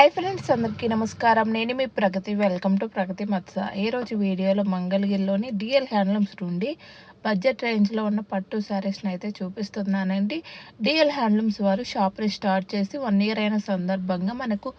Hi friends అందరికీ నమస్కారం. నేను మీ ప్రగతి. వెల్కమ్ టు ప్రగతి మత్స. ఈ రోజు వీడియోలో మంగళగిరిలోని డిఎల్ హ్యాండ్లూమ్స్ నుండి బడ్జెట్ రేంజ్లో ఉన్న పట్టు శారీస్ని అయితే చూపిస్తున్నానండి. డిఎల్ హ్యాండ్లూమ్స్ వారు షాప్ని స్టార్ట్ చేసి వన్ ఇయర్ అయిన సందర్భంగా మనకు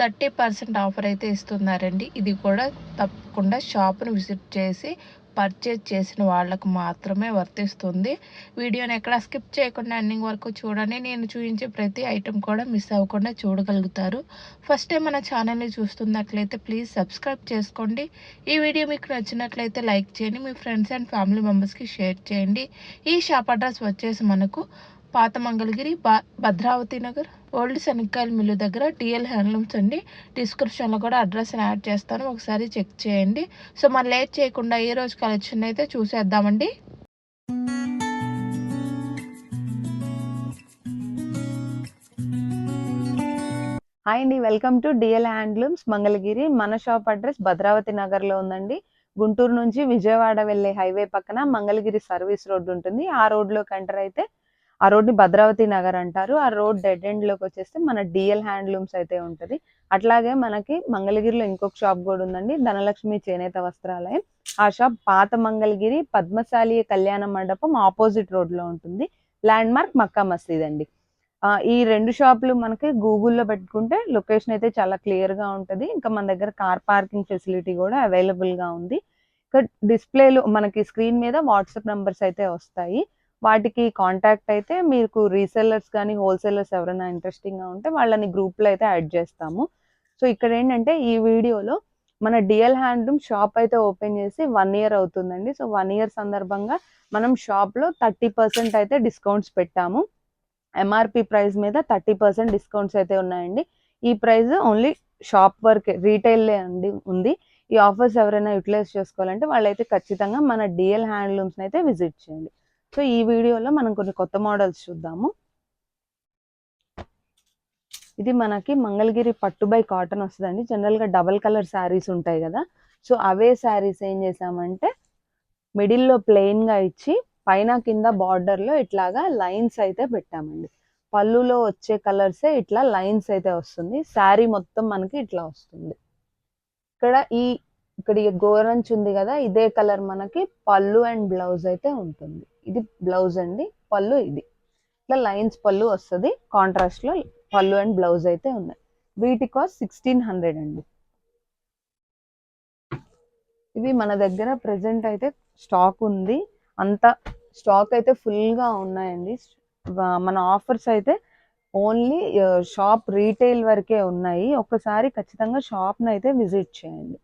థర్టీ పర్సెంట్ ఆఫర్ అయితే ఇస్తున్నారండి. ఇది కూడా తప్పకుండా షాప్ను విజిట్ చేసి పర్చేజ్ చేసిన వాళ్ళకు మాత్రమే వర్తిస్తుంది. వీడియోని ఎక్కడ స్కిప్ చేయకుండా ఎండింగ్ వరకు చూడండి. నేను చూపించే ప్రతి ఐటెం కూడా మిస్ అవ్వకుండా చూడగలుగుతారు. ఫస్ట్ టైం మన ఛానల్ని చూస్తున్నట్లయితే ప్లీజ్ సబ్స్క్రైబ్ చేసుకోండి. ఈ వీడియో మీకు నచ్చినట్లయితే లైక్ చేయండి. మీ ఫ్రెండ్స్ అండ్ ఫ్యామిలీ మెంబర్స్కి షేర్ చేయండి. ఈ షాప్ అడ్రస్ వచ్చేసి మనకు పాత మంగళగిరి బా భద్రావతి నగర్ ఓల్డ్ శనక్కాయల మిల్లు దగ్గర టీఎల్ హ్యాండ్లూమ్స్ అండి. డిస్క్రిప్షన్లో కూడా అడ్రస్ యాడ్ చేస్తాను ఒకసారి చెక్ చేయండి. సో మరి లేట్ చేయకుండా ఈ రోజు కలెక్షన్ అయితే చూసేద్దామండి. హాయ్ అండి welcome to DL handlooms Mangalagiri. మన షాప్ అడ్రస్ భద్రావతి నగర్లో ఉందండి. గుంటూరు నుంచి విజయవాడ వెళ్ళే హైవే పక్కన మంగళగిరి సర్వీస్ రోడ్డు ఉంటుంది. ఆ రోడ్లో కంటర్ అయితే ఆ రోడ్ని భద్రావతి నగర్ అంటారు. ఆ రోడ్ డెడ్ ఎండ్లోకి వచ్చేస్తే మన డిఎల్ హ్యాండ్లూమ్స్ అయితే ఉంటది. అట్లాగే మనకి మంగళగిరిలో ఇంకొక షాప్ కూడా ఉందండి. ధనలక్ష్మి చేనేత వస్త్రాలయం. ఆ షాప్ పాత మంగళగిరి పద్మశాలి కళ్యాణ మండపం ఆపోజిట్ రోడ్లో ఉంటుంది. ల్యాండ్ మార్క్ మక్కా మసీద్ అండి. ఈ రెండు షాపులు మనకి గూగుల్లో పెట్టుకుంటే లొకేషన్ అయితే చాలా క్లియర్గా ఉంటది. ఇంకా మన దగ్గర కార్ పార్కింగ్ ఫెసిలిటీ కూడా అవైలబుల్గా ఉంది. ఇంకా డిస్ప్లేలు మనకి స్క్రీన్ మీద వాట్సాప్ నెంబర్స్ అయితే వస్తాయి. వాటికి కాంటాక్ట్ అయితే మీకు రీసెల్లర్స్ కానీ హోల్సేలర్స్ ఎవరైనా ఇంట్రెస్టింగ్గా ఉంటే వాళ్ళని గ్రూప్లో అయితే యాడ్ చేస్తాము. సో ఇక్కడ ఏంటంటే ఈ వీడియోలో మన డిఎల్ హ్యాండ్లూమ్ షాప్ అయితే ఓపెన్ చేసి వన్ ఇయర్ అవుతుందండి. సో వన్ ఇయర్ సందర్భంగా మనం షాప్లో థర్టీ పర్సెంట్ అయితే డిస్కౌంట్స్ పెట్టాము. ఎంఆర్పి ప్రైస్ మీద థర్టీ పర్సెంట్ డిస్కౌంట్స్ అయితే ఉన్నాయండి. ఈ ప్రైస్ ఓన్లీ షాప్ వర్క్ రీటైల్లే అండి ఉంది. ఈ ఆఫర్స్ ఎవరైనా యూటిలైజ్ చేసుకోవాలంటే వాళ్ళైతే ఖచ్చితంగా మన డిఎల్ హ్యాండ్లూమ్స్ అయితే విజిట్ చేయండి. సో ఈ వీడియోలో మనం కొన్ని కొత్త మోడల్స్ చూద్దాము. ఇది మనకి మంగళగిరి పట్టు బై కాటన్ వస్తుందండి. జనరల్గా డబల్ కలర్ శారీస్ ఉంటాయి కదా. సో అవే శారీస్ ఏం చేసామంటే మిడిల్లో ప్లెయిన్గా ఇచ్చి పైన కింద బార్డర్లో ఇట్లాగా లైన్స్ అయితే పెట్టామండి. పళ్ళులో వచ్చే కలర్సే ఇట్లా లైన్స్ అయితే వస్తుంది. శారీ మొత్తం మనకి ఇట్లా వస్తుంది. ఇక్కడ ఈ ఇక్కడ గోరంచ్ ఉంది కదా ఇదే కలర్ మనకి పళ్ళు అండ్ బ్లౌజ్ అయితే ఉంటుంది. ఇది బ్లౌజ్ అండి పళ్ళు ఇది. ఇట్లా లైన్స్ పళ్ళు వస్తుంది కాంట్రాస్ట్లో పళ్ళు అండ్ బ్లౌజ్ అయితే ఉన్నాయి. వీటి కాస్ట్ సిక్స్టీన్ హండ్రెడ్ అండి. ఇవి మన దగ్గర ప్రెసెంట్ అయితే స్టాక్ ఉంది. అంత స్టాక్ అయితే ఫుల్గా ఉన్నాయండి మన ఆఫర్స్ అయితే ఓన్లీ షాప్ రీటైల్ వరకే ఉన్నాయి. ఒక్కసారి ఖచ్చితంగా షాప్ని అయితే విజిట్ చేయండి.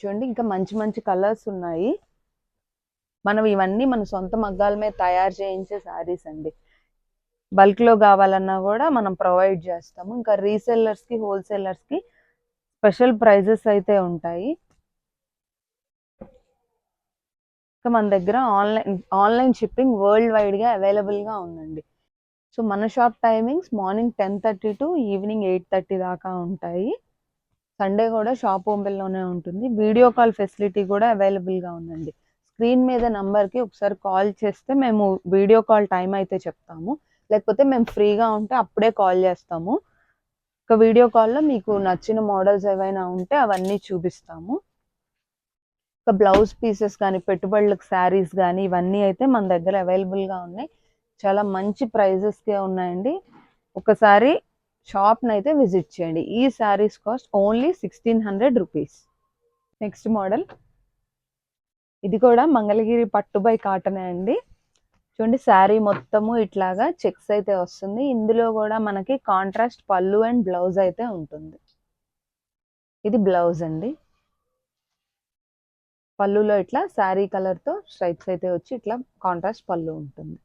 చూడండి ఇంకా మంచి మంచి కలర్స్ ఉన్నాయి. మనం ఇవన్నీ మన సొంత మగ్గాల మీద తయారు చేయించే శారీస్ అండి. బల్క్లో కావాలన్నా కూడా మనం ప్రొవైడ్ చేస్తాము. ఇంకా రీసెల్లర్స్కి కి హోల్సేలర్స్కి స్పెషల్ ప్రైజెస్ అయితే ఉంటాయి. ఇంకా మన దగ్గర ఆన్లైన్ ఆన్లైన్ షిప్పింగ్ వరల్డ్ వైడ్గా అవైలబుల్గా ఉందండి. సో మన shop timings morning ten thirty to evening eight thirty దాకా ఉంటాయి. సండే కూడా షాప్ ఓపెన్ ఉంటుంది. వీడియో కాల్ ఫెసిలిటీ కూడా అవైలబుల్గా ఉందండి. స్క్రీన్ మీద నంబర్కి ఒకసారి కాల్ చేస్తే మేము వీడియో కాల్ టైం అయితే చెప్తాము. లేకపోతే మేము ఫ్రీగా ఉంటే అప్పుడే కాల్ చేస్తాము. ఒక వీడియో కాల్లో మీకు నచ్చిన మోడల్స్ ఏవైనా ఉంటే అవన్నీ చూపిస్తాము. ఒక బ్లౌజ్ పీసెస్ కానీ పెట్టుబడులకు శారీస్ కానీ ఇవన్నీ అయితే మన దగ్గర అవైలబుల్గా ఉన్నాయి. చాలా మంచి ప్రైజెస్కే ఉన్నాయండి. ఒకసారి షాప్ని అయితే విజిట్ చేయండి. ఈ saris cost only sixteen hundred rupees. Next model ఇది కూడా మంగళగిరి పట్టుబై కాటనే అండి. చూడండి శారీ మొత్తము ఇట్లాగా చెక్స్ అయితే వస్తుంది. ఇందులో కూడా మనకి కాంట్రాస్ట్ పళ్ళు అండ్ బ్లౌజ్ అయితే ఉంటుంది. ఇది బ్లౌజ్ అండి. పళ్ళులో ఇట్లా శారీ కలర్తో స్ట్రైప్స్ అయితే వచ్చి ఇట్లా కాంట్రాస్ట్ పళ్ళు ఉంటుంది.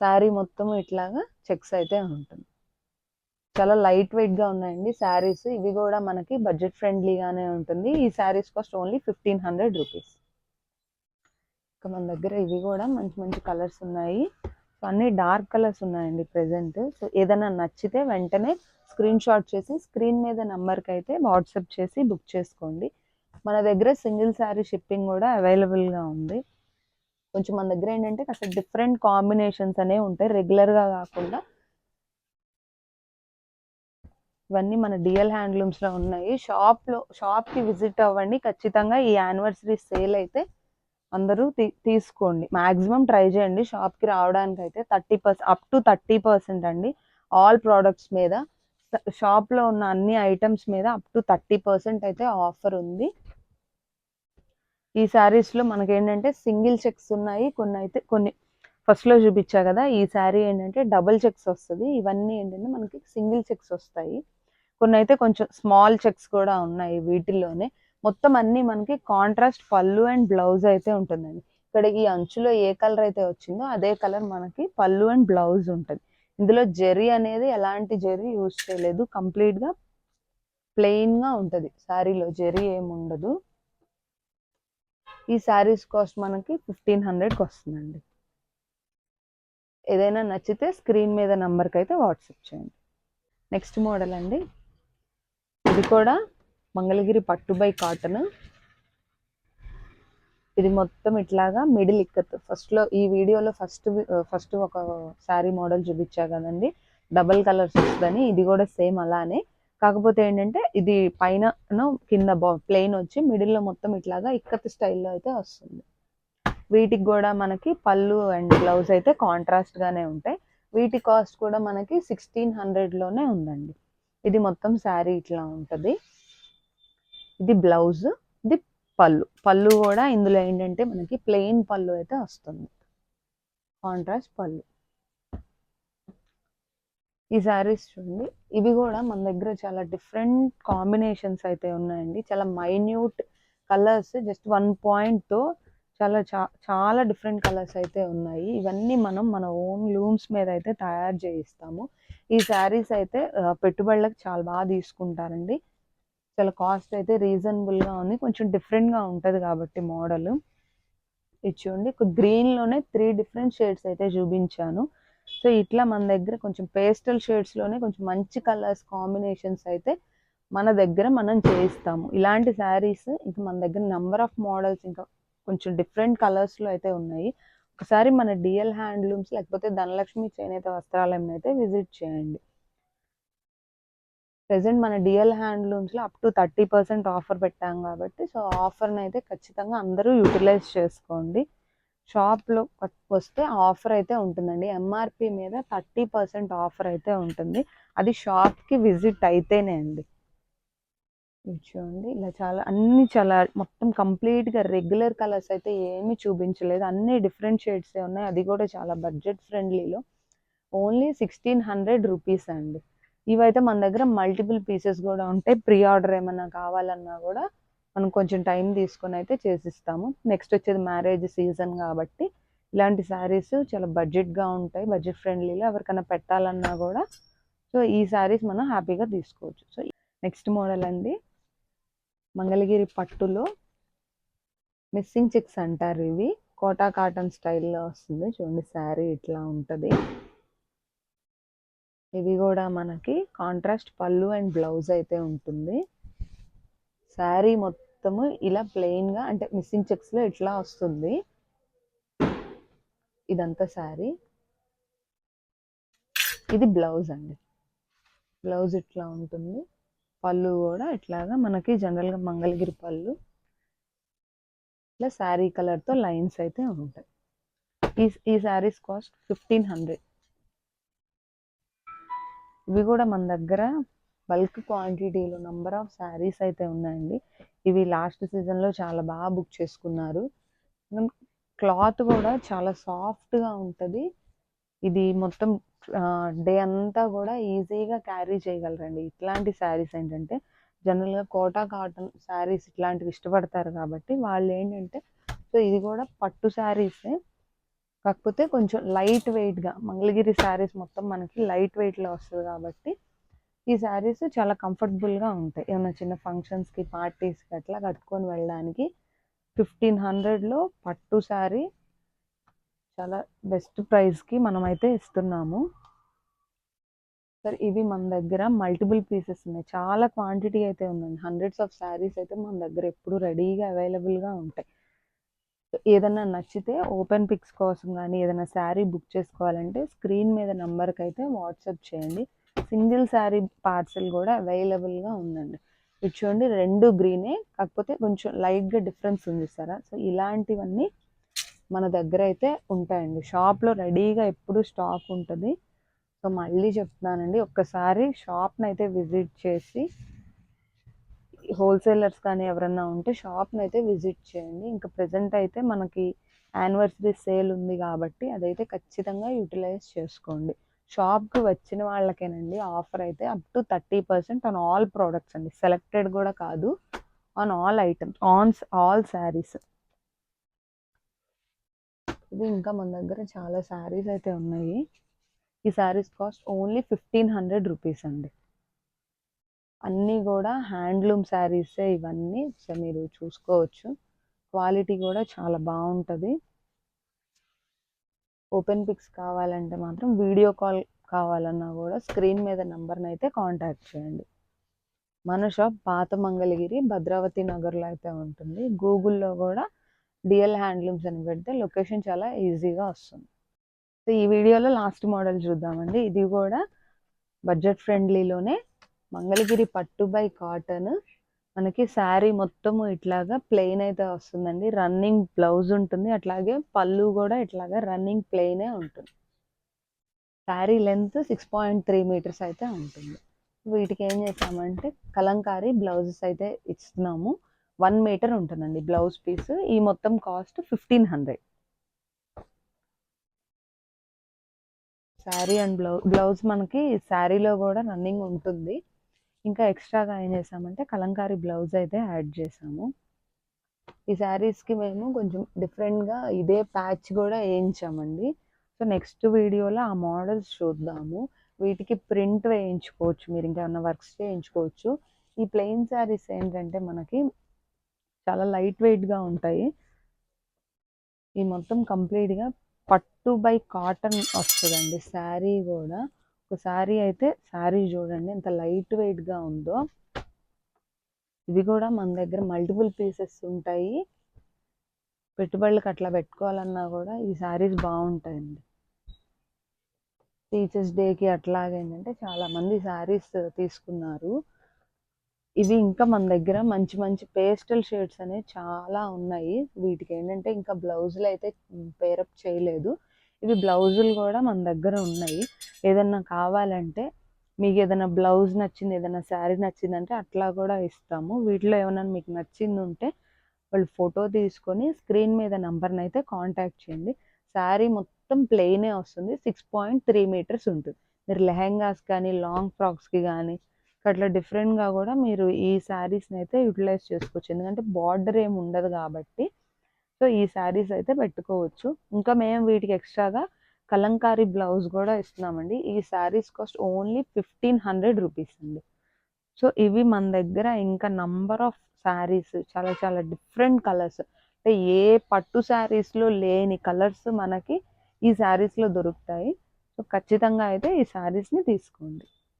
శారీ మొత్తం ఇట్లాగా చెక్స్ అయితే ఉంటుంది. చాలా లైట్ వెయిట్గా ఉన్నాయండి శారీస్. ఇవి కూడా మనకి బడ్జెట్ ఫ్రెండ్లీగానే ఉంటుంది. ఈ saris cost only fifteen hundred rupees. ఇంకా మన దగ్గర ఇవి కూడా మంచి మంచి కలర్స్ ఉన్నాయి. సో అన్ని డార్క్ కలర్స్ ఉన్నాయండి ప్రెసెంట్ సో ఏదైనా నచ్చితే వెంటనే స్క్రీన్ షాట్ చేసి స్క్రీన్ మీద నెంబర్కి అయితే వాట్సాప్ చేసి బుక్ చేసుకోండి. మన దగ్గర సింగిల్ శారీ షిప్పింగ్ కూడా అవైలబుల్గా ఉంది. కొంచెం మన దగ్గర ఏంటంటే కాస్త డిఫరెంట్ కాంబినేషన్స్ అనేవి ఉంటాయి. రెగ్యులర్గా కాకుండా ఇవన్నీ మన డిఎల్ హ్యాండ్లూమ్స్లో ఉన్నాయి. షాప్లో షాప్కి విజిట్ అవ్వండి. ఖచ్చితంగా ఈ యానివర్సరీ సేల్ అయితే అందరూ తీ- తీసుకోండి. మాక్సిమం ట్రై చేయండి. షాప్కి రావడానికి అయితే thirty percent up to thirty percent అండి. ఆల్ ప్రోడక్ట్స్ మీద షాప్లో ఉన్న అన్ని ఐటమ్స్ మీద అప్ టు థర్టీ పర్సెంట్ అయితే ఆఫర్ ఉంది. ఈ శారీస్లో మనకి ఏంటంటే సింగిల్ చెక్స్ ఉన్నాయి. కొన్ని అయితే కొన్ని ఫస్ట్లో చూపించా కదా ఈ శారీ ఏంటంటే డబుల్ చెక్స్ వస్తుంది. ఇవన్నీ ఏంటంటే మనకి సింగిల్ చెక్స్ వస్తాయి. కొన్ని అయితే కొంచెం స్మాల్ చెక్స్ కూడా ఉన్నాయి వీటిల్లోనే. మొత్తం అన్ని మనకి కాంట్రాస్ట్ పళ్ళు అండ్ బ్లౌజ్ అయితే ఉంటుందండి. ఇక్కడ ఈ అంచులో ఏ కలర్ అయితే వచ్చిందో అదే కలర్ మనకి పళ్ళు అండ్ బ్లౌజ్ ఉంటుంది. ఇందులో జెరీ అనేది ఎలాంటి జెరీ యూజ్ చేయలేదు. కంప్లీట్గా ప్లెయిన్గా ఉంటది. శారీలో జెరీ ఏముండదు ఈ శారీస్ కాస్ట్ మనకి ఫిఫ్టీన్ హండ్రెడ్కి వస్తుందండి. ఏదైనా నచ్చితే స్క్రీన్ మీద నంబర్కి అయితే వాట్సాప్ చేయండి. నెక్స్ట్ మోడల్ అండి. ఇది కూడా మంగళగిరి పట్టుబై కాటన్. ఇది మొత్తం ఇట్లాగా మిడిల్ ఇక్కత్. ఫస్ట్లో ఈ వీడియోలో ఫస్ట్ ఫస్ట్ ఒక శారీ మోడల్ చూపించా కదండి. డబల్ కలర్స్ వస్తుందని ఇది కూడా సేమ్ అలానే. కాకపోతే ఏంటంటే ఇది పైన కింద ప్లెయిన్ వచ్చి మిడిల్లో మొత్తం ఇట్లాగా ఇక్కత్ స్టైల్లో అయితే వస్తుంది. వీటికి కూడా మనకి పళ్ళు అండ్ బ్లౌజ్ అయితే కాంట్రాస్ట్గానే ఉంటాయి. వీటి కాస్ట్ కూడా మనకి సిక్స్టీన్ హండ్రెడ్లోనే ఉందండి. ఇది మొత్తం శారీ ఇట్లా ఉంటుంది. ఇది బ్లౌజ్ ఇది పళ్ళు. పళ్ళు కూడా ఇందులో ఏంటంటే మనకి ప్లెయిన్ పళ్ళు అయితే వస్తుంది. కాంట్రాస్ట్ పళ్ళు. ఈ శారీస్ చూడండి. ఇవి కూడా మన దగ్గర చాలా డిఫరెంట్ కాంబినేషన్స్ అయితే ఉన్నాయండి. చాలా మైన్యూట్ కలర్స్ జస్ట్ వన్తో చాలా చా- చాలా డిఫరెంట్ కలర్స్ అయితే ఉన్నాయి. ఇవన్నీ మనం మన ఓన్ లూమ్స్ మీద అయితే తయారు చేయిస్తాము. ఈ శారీస్ అయితే పెట్టుబడులకు చాలా బాగా తీసుకుంటారండి. చాలా కాస్ట్ అయితే రీజనబుల్గా ఉంది. కొంచెం డిఫరెంట్గా ఉంటుంది కాబట్టి మోడల్. ఇది చూడండి. గ్రీన్లోనే త్రీ డిఫరెంట్ షేడ్స్ అయితే చూపించాను. సో ఇట్లా మన దగ్గర కొంచెం పేస్టల్ షేడ్స్లోనే కొంచెం మంచి కలర్స్ కాంబినేషన్స్ అయితే మన దగ్గర మనం చేయిస్తాము. ఇలాంటి శారీస్ ఇంకా మన దగ్గర నెంబర్ ఆఫ్ మోడల్స్ ఇంకా కొంచెం డిఫరెంట్ కలర్స్లో అయితే ఉన్నాయి. ఒకసారి మన డిఎల్ హ్యాండ్లూమ్స్ లేకపోతే ధనలక్ష్మి చేనేత వస్త్రాలయం అయితే విజిట్ చేయండి. ప్రెసెంట్ మన DL హ్యాండ్లూమ్స్లో up to thirty percent offer పెట్టాం కాబట్టి సో ఆఫర్ని అయితే ఖచ్చితంగా అందరూ యూటిలైజ్ చేసుకోండి. షాప్లో వస్తే ఆఫర్ అయితే ఉంటుందండి. ఎంఆర్పి మీద థర్టీ పర్సెంట్ ఆఫర్ అయితే ఉంటుంది. అది షాప్కి విజిట్ అయితేనే అండి. చూడండి ఇలా చాలా అన్ని చాలా మొత్తం కంప్లీట్గా రెగ్యులర్ కలర్స్ అయితే ఏమీ చూపించలేదు. అన్ని డిఫరెంట్ షేడ్సే ఉన్నాయి. అది కూడా చాలా బడ్జెట్ ఫ్రెండ్లీలో. ఓన్లీ సిక్స్టీన్ హండ్రెడ్ రూపీస్ అండి. ఇవైతే మన దగ్గర మల్టిపుల్ పీసెస్ కూడా ఉంటాయి. ప్రీ ఆర్డర్ ఏమన్నా కావాలన్నా కూడా మనం కొంచెం టైం తీసుకొని అయితే చేసిస్తాము. నెక్స్ట్ వచ్చేది మ్యారేజ్ సీజన్ కాబట్టి ఇలాంటి శారీస్ చాలా బడ్జెట్గా ఉంటాయి బడ్జెట్ ఫ్రెండ్లీలో ఎవరికైనా పెట్టాలన్నా కూడా. సో ఈ శారీస్ మనం హ్యాపీగా తీసుకోవచ్చు. సో నెక్స్ట్ మోడల్ అండి. మంగళగిరి పట్టులో మిస్సింగ్ చిక్స్ అంటారు ఇవి. కోటా కాటన్ స్టైల్లో వస్తుంది. చూడండి శారీ ఇట్లా ఉంటుంది. ఇవి కూడా మనకి కాంట్రాస్ట్ పళ్ళు అండ్ బ్లౌజ్ అయితే ఉంటుంది. శారీ మొత్తము ఇలా ప్లెయిన్గా అంటే మిస్సింగ్ చెక్స్లో ఇట్లా వస్తుంది. ఇదంతా శారీ ఇది బ్లౌజ్ అండి. బ్లౌజ్ ఇట్లా ఉంటుంది. పళ్ళు కూడా ఇట్లాగా మనకి జనరల్గా మంగళగిరి పళ్ళు. ఇట్లా శారీ కలర్తో లైన్స్ అయితే ఉంటాయి. ఈ ఈ శారీస్ కాస్ట్ ఫిఫ్టీన్ హండ్రెడ్ ఇవి కూడా మన దగ్గర బల్క్ క్వాంటిటీలో నంబర్ ఆఫ్ శారీస్ అయితే ఉన్నాయండి. ఇవి లాస్ట్ సీజన్లో చాలా బాగా బుక్ చేసుకున్నారు. క్లాత్ కూడా చాలా సాఫ్ట్గా ఉంటుంది. ఇది మొత్తం డే అంతా కూడా ఈజీగా క్యారీ చేయగలరండి. ఇట్లాంటి శారీస్ ఏంటంటే జనరల్గా కోటా కాటన్ శారీస్ ఇట్లాంటివి ఇష్టపడతారు కాబట్టి వాళ్ళు ఏంటంటే సో ఇది కూడా పట్టు శారీసే కాకపోతే కొంచెం లైట్ వెయిట్గా మంగళగిరి శారీస్ మొత్తం మనకి లైట్ వెయిట్లో వస్తుంది కాబట్టి ఈ శారీస్ చాలా కంఫర్టబుల్గా ఉంటాయి. ఏమైనా చిన్న ఫంక్షన్స్కి పార్టీస్కి అట్లా కట్టుకొని వెళ్ళడానికి ఫిఫ్టీన్ హండ్రెడ్లో పట్టు శారీ చాలా బెస్ట్ ప్రైస్కి మనమైతే ఇస్తున్నాము. సార్ ఇవి మన దగ్గర మల్టిపుల్ పీసెస్ ఉన్నాయి. చాలా క్వాంటిటీ అయితే ఉందండి. హండ్రెడ్స్ ఆఫ్ శారీస్ అయితే మన దగ్గర ఎప్పుడు రెడీగా అవైలబుల్గా ఉంటాయి. ఏదైనా నచ్చితే ఓపెన్ పిక్స్ కోసం కానీ ఏదైనా శారీ బుక్ చేసుకోవాలంటే స్క్రీన్ మీద నెంబర్కి అయితే వాట్సాప్ చేయండి. సింగిల్ శారీ పార్సెల్ కూడా అవైలబుల్గా ఉందండి. ఇటు చూడండి రెండు గ్రీనే కాకపోతే కొంచెం లైట్గా డిఫరెన్స్ ఉంది సారా? సో ఇలాంటివన్నీ మన దగ్గర అయితే ఉంటాయండి. షాప్లో రెడీగా ఎప్పుడు స్టాక్ ఉంటుంది. సో మళ్ళీ చెప్తున్నానండి ఒక్కసారి షాప్ని అయితే విజిట్ చేసి హోల్సేలర్స్ కానీ ఎవరన్నా ఉంటే షాప్ని అయితే విజిట్ చేయండి. ఇంకా ప్రజెంట్ అయితే మనకి యానివర్సరీ సేల్ ఉంది కాబట్టి అదైతే ఖచ్చితంగా యూటిలైజ్ చేసుకోండి. షాప్కి వచ్చిన వాళ్ళకేనండి ఆఫర్ అయితే up to thirty percent on all products అండి. సెలెక్టెడ్ కూడా కాదు on all items on all saris ఇది ఇంకా మన దగ్గర చాలా శారీస్ అయితే ఉన్నాయి. ఈ saris cost only fifteen hundred rupees అండి. అన్నీ కూడా హ్యాండ్లూమ్ శారీసే ఇవన్నీ సో మీరు చూసుకోవచ్చు. క్వాలిటీ కూడా చాలా బాగుంటుంది. ఓపెన్ పిక్స్ కావాలంటే మాత్రం వీడియో కాల్ కావాలన్నా కూడా స్క్రీన్ మీద నెంబర్ని అయితే కాంటాక్ట్ చేయండి. మన షాప్ పాత మంగళగిరి భద్రావతి నగర్లో అయితే ఉంటుంది. గూగుల్లో కూడా డిఎల్ హ్యాండ్లూమ్స్ అని పెడితే లొకేషన్ చాలా ఈజీగా వస్తుంది. సో ఈ వీడియోలో లాస్ట్ మోడల్ చూద్దామండి. ఇది కూడా బడ్జెట్ ఫ్రెండ్లీలోనే మంగళగిరి పట్టు బై కాటన్. మనకి శారీ మొత్తము ఇట్లాగా ప్లెయిన్ అయితే వస్తుందండి. రన్నింగ్ బ్లౌజ్ ఉంటుంది. అట్లాగే పళ్ళు కూడా ఇట్లాగా రన్నింగ్ ప్లెయినే ఉంటుంది. Sari length six point three metres అయితే ఉంటుంది. వీటికి ఏం చేసామంటే కలంకారీ బ్లౌజెస్ అయితే ఇస్తున్నాము. వన్ మీటర్ ఉంటుందండి బ్లౌజ్ పీస్. ఈ మొత్తం cost fifteen hundred. Sari and blouse blouse మనకి శారీలో కూడా రన్నింగ్ ఉంటుంది. ఇంకా ఎక్స్ట్రాగా ఏం చేసామంటే కలంకారీ బ్లౌజ్ అయితే యాడ్ చేసాము. ఈ శారీస్కి మేము కొంచెం డిఫరెంట్గా ఇదే ప్యాచ్ కూడా వేయించామండి. సో నెక్స్ట్ వీడియోలో ఆ మోడల్స్ చూద్దాము. వీటికి ప్రింట్ వేయించుకోవచ్చు మీరు ఇంకా ఏమైనా వర్క్స్ చేయించుకోవచ్చు. ఈ ప్లెయిన్ శారీస్ ఏంటంటే మనకి చాలా లైట్ వెయిట్గా ఉంటాయి. ఈ మొత్తం కంప్లీట్గా పట్టు బై కాటన్ వస్తుందండి శారీ కూడా. ఒక శారీ అయితే శారీ చూడండి ఎంత లైట్ వెయిట్గా ఉందో. ఇవి కూడా మన దగ్గర మల్టిపుల్ పీసెస్ ఉంటాయి. పెట్టుబడులకు అట్లా పెట్టుకోవాలన్నా కూడా ఈ శారీస్ బాగుంటాయండి. టీచర్స్ డేకి అట్లాగేంటంటే చాలామంది శారీస్ తీసుకున్నారు. ఇవి ఇంకా మన దగ్గర మంచి మంచి పేస్టల్ షేడ్స్ అనేవి చాలా ఉన్నాయి. వీటికి ఏంటంటే ఇంకా బ్లౌజులు అయితే పేరప్ చేయలేదు. ఇవి బ్లౌజులు కూడా మన దగ్గర ఉన్నాయి. ఏదన్నా కావాలంటే మీకు ఏదైనా బ్లౌజ్ నచ్చింది ఏదైనా శారీ నచ్చిందంటే అట్లా కూడా ఇస్తాము. వీటిలో ఏమైనా మీకు నచ్చింది ఉంటే వాళ్ళు ఫోటో తీసుకొని స్క్రీన్ మీద నెంబర్ని అయితే కాంటాక్ట్ చేయండి. శారీ మొత్తం ప్లెయినే వస్తుంది. సిక్స్ పాయింట్ త్రీ మీటర్స్ ఉంటుంది. మీరు లెహెంగాస్ కానీ లాంగ్ ఫ్రాక్స్కి కానీ అట్లా డిఫరెంట్గా కూడా మీరు ఈ శారీస్ని అయితే యూటిలైజ్ చేసుకోవచ్చు. ఎందుకంటే బార్డర్ ఏమి ఉండదు కాబట్టి సో ఈ శారీస్ అయితే పెట్టుకోవచ్చు. ఇంకా మేము వీటికి ఎక్స్ట్రాగా కలంకారీ బ్లౌజ్ కూడా ఇస్తున్నామండి. ఈ saris cost only fifteen hundred rupees అండి. సో ఇవి మన దగ్గర ఇంకా నంబర్ ఆఫ్ శారీస్ చాలా చాలా డిఫరెంట్ కలర్స్. అంటే ఏ పట్టు శారీస్లో లేని కలర్స్ మనకి ఈ శారీస్లో దొరుకుతాయి. సో ఖచ్చితంగా అయితే ఈ శారీస్ని తీసుకోండి.